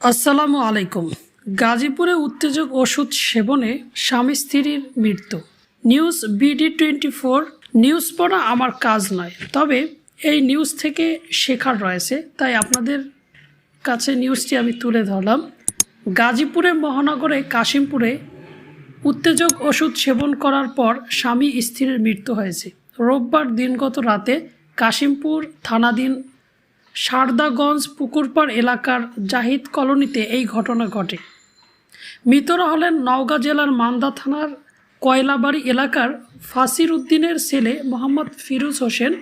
আসসালামু আলাইকুম। গাজীপুরে উত্তেজক ওষুধ সেবনে স্বামী স্ত্রীর মৃত্যু। News BD twenty four. News পড়া আমার কাজ নয়, তবে এই নিউজ থেকে শেখার রয়েছে। তাই আপনাদের কাছে নিউজটি আমি তুলে ধরলাম। গাজীপুরে মহানগরে কাশিমপুরে উত্তেজক ওষুধ সেবন করার পর স্বামী স্ত্রীর মৃত্যু হয়েছে। রোববার দিনগত রাতে কাশিমপুর থানাধীন সারদাগঞ্জ পুকুরপাড় এলাকার জাহিদ কলোনিতে এই ঘটনা ঘটে। মৃতরা হলেন নওগাঁ জেলার মান্দা থানার কয়লাবাড়ি এলাকার ফাসির উদ্দিনের ছেলে মোহাম্মদ ফিরোজ হোসেন,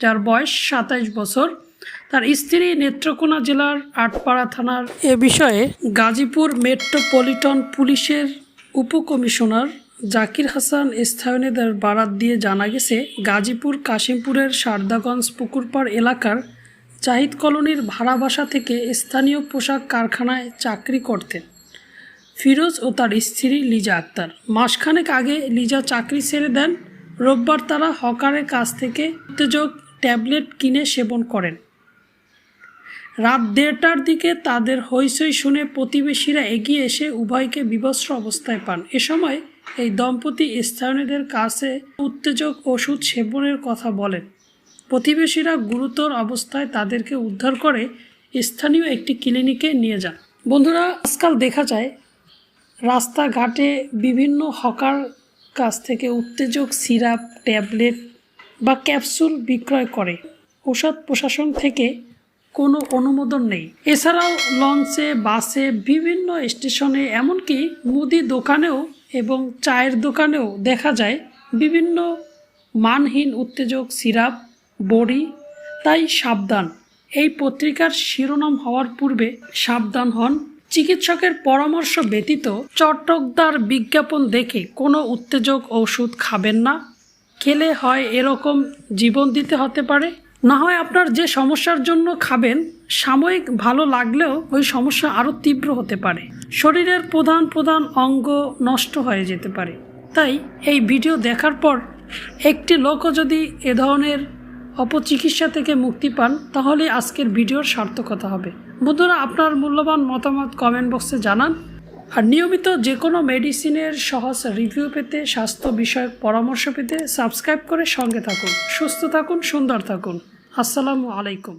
যার বয়স সাতাইশ বছর। তার স্ত্রী নেত্রকোনা জেলার আটপাড়া থানার এ বিষয়ে গাজীপুর মেট্রোপলিটন পুলিশের উপকমিশনার জাকির হাসান স্থানীয়দের বারাত দিয়ে জানা গেছে, গাজীপুর কাশিমপুরের সারদাগঞ্জ পুকুরপাড় এলাকার জাহিদ কলোনির ভাড়া বাসা থেকে স্থানীয় পোশাক কারখানায় চাকরি করতেন। ফিরোজ ও তার স্ত্রী লিজা আক্তার। মাসখানেক আগে লিজা চাকরি ছেড়ে দেন। রোববার তারা হকারের কাছ থেকে উত্তেজক ট্যাবলেট কিনে সেবন করেন। রাত দেড়টার দিকে তাদের হইচই শুনে প্রতিবেশীরা এগিয়ে এসে উভয়কে বিবস্ত্র অবস্থায় পান। এ সময় এই দম্পতি স্থানীয়দের কাছে উত্তেজক ওষুধ সেবনের কথা বলেন। প্রতিবেশীরা গুরুতর অবস্থায় তাদেরকে উদ্ধার করে স্থানীয় একটি ক্লিনিকে নিয়ে যান। বন্ধুরা, আজকাল দেখা যায় রাস্তাঘাটে বিভিন্ন হকার কাছ থেকে উত্তেজক সিরাপ, ট্যাবলেট বা ক্যাপসুল বিক্রয় করে। ঔষধ প্রশাসন থেকে কোনো অনুমোদন নেই। এছাড়াও লঞ্চে, বাসে, বিভিন্ন স্টেশনে, এমনকি মুদি দোকানেও এবং চায়ের দোকানেও দেখা যায় বিভিন্ন মানহীন উত্তেজক সিরাপ বড়ি, তাই সাবধান। এই পত্রিকার শিরোনাম হওয়ার পূর্বে সাবধান হন। চিকিৎসকের পরামর্শ ব্যতীত চটকদার বিজ্ঞাপন দেখে কোনো উত্তেজক ওষুধ খাবেন না। খেলে হয় এরকম জীবন দিতে হতে পারে। না হয় আপনার যে সমস্যার জন্য খাবেন, সাময়িক ভালো লাগলেও ওই সমস্যা আরও তীব্র হতে পারে। শরীরের প্রধান প্রধান অঙ্গ নষ্ট হয়ে যেতে পারে। তাই এই ভিডিও দেখার পর একটি লোকও যদি এ ধরনের অপচিকিৎসা থেকে মুক্তি পান, তাহলে আজকের ভিডিওর সার্থকতা হবে। বন্ধুরা, আপনার মূল্যবান মতামত কমেন্ট বক্সে জানান। আর নিয়মিত যে কোনো মেডিসিনের সহজ রিভিউ পেতে, স্বাস্থ্য বিষয়ক পরামর্শ পেতে সাবস্ক্রাইব করে সঙ্গে থাকুন। সুস্থ থাকুন, সুন্দর থাকুন। আসসালামু আলাইকুম।